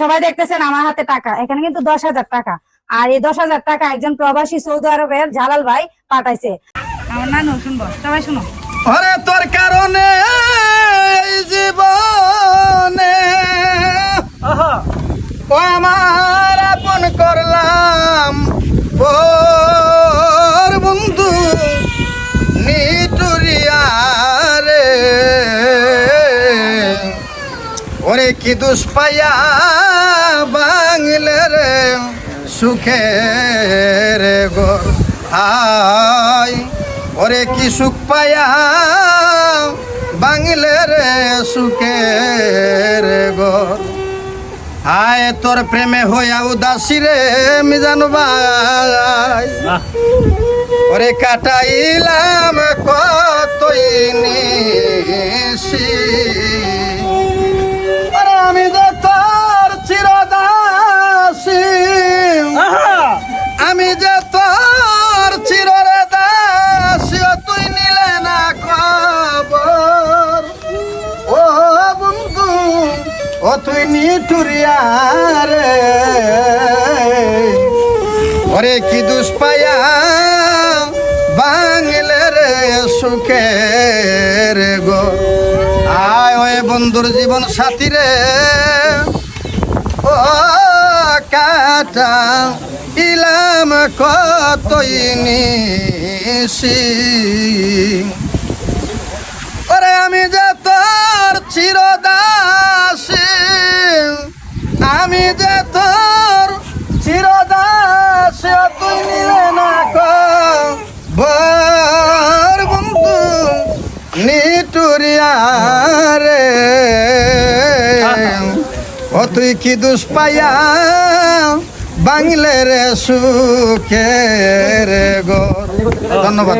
সবাই দেখতেছেন আমার হাতে টাকা। এখানে কিন্তু দশ হাজার টাকা। আর এই দশ হাজার টাকা একজন প্রবাসী সৌদি আরবের জালাল ভাই পাঠাইছে। আমার নানু শুনব সবাই শুনো। আরে তোর কারণে জীবনে ও আমার আপন করলাম। ওর ওরে কি দুষ পাইয়া বাংলে রে সুখের গো আয় ওরে কি সুখ পাইয়া বাংলে রে সুখের গো আয় তোর প্রেমে হইয়া উদাসী রে মিজান ভাই। ওরে কাটাইলাম কতই নিশি। ও তুই নিটুরিয়া রে। ওরে কি দুষ পায়া বাংলে রে সুখের গো। আয় ওই বন্ধুর জীবন সাথী রে। ও কাটা ইলাম কতই নিশি। আমি যে তোর চিরদাস তুই নিলে না বর বন্ধু নিটুরিয়া রে ও তুই কি দুষ পাইয়া বাংলে রে সুখে রে গো। ধন্যবাদ।